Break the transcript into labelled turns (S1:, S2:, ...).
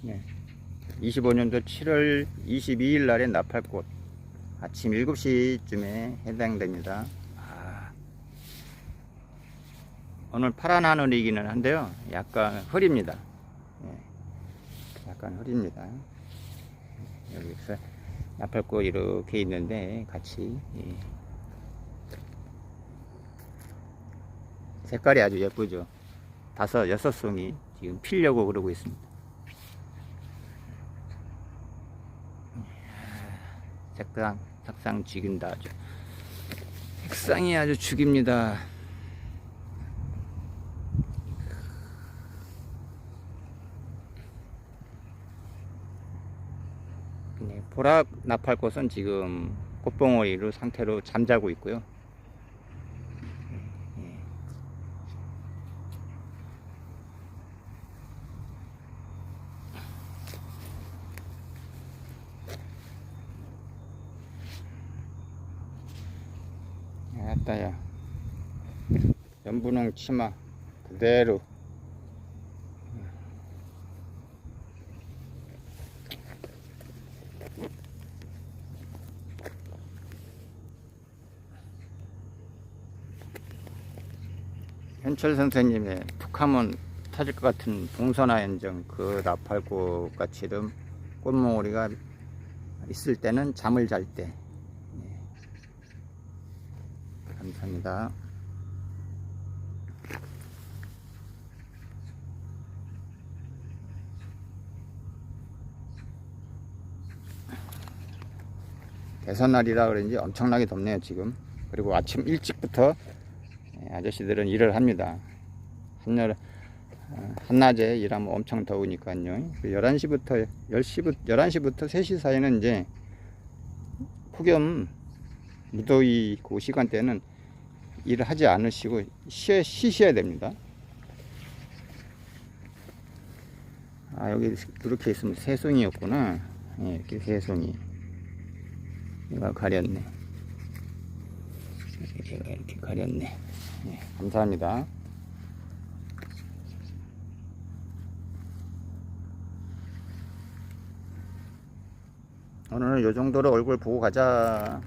S1: 네. 25년도 7월 22일 날에 나팔꽃 아침 7시쯤에 해당됩니다. 아, 오늘 파란 하늘이기는 한데요. 약간 흐립니다. 예, 약간 흐립니다. 여기서 나팔꽃 이렇게 있는데 같이 예. 색깔이 아주 예쁘죠. 다섯 여섯 송이 지금 피려고 그러고 있습니다. 색상 색상 죽인다 아주 색상이 아주 죽입니다. 네, 보락 나팔꽃은 지금 꽃봉오리로 상태로 잠자고 있고요. 예. 아따야. 연분홍 치마 그대로. 현철 선생님의 툭하면 터질 것 같은 봉선화 연정 그 나팔꽃 같이 름 꽃몽오리가 있을 때는 잠을 잘때 감사합니다. 대선날이라 그런지 엄청나게 덥네요 지금. 그리고 아침 일찍부터 예, 아저씨들은 일을 합니다. 한여 어, 한낮에 일하면 엄청 더우니까요. 11시부터 10시부터 11시부터 3시 사이는 이제 폭염 무더위 그 시간대는 일을 하지 않으시고 쉬, 쉬셔야 됩니다. 아 여기 이렇게 있으면 새송이였구나. 예, 이렇게 새송이. 얘가 가렸네. 이렇게 가렸네. 예, 감사합니다. 오늘은 이 정도로 얼굴 보고 가자.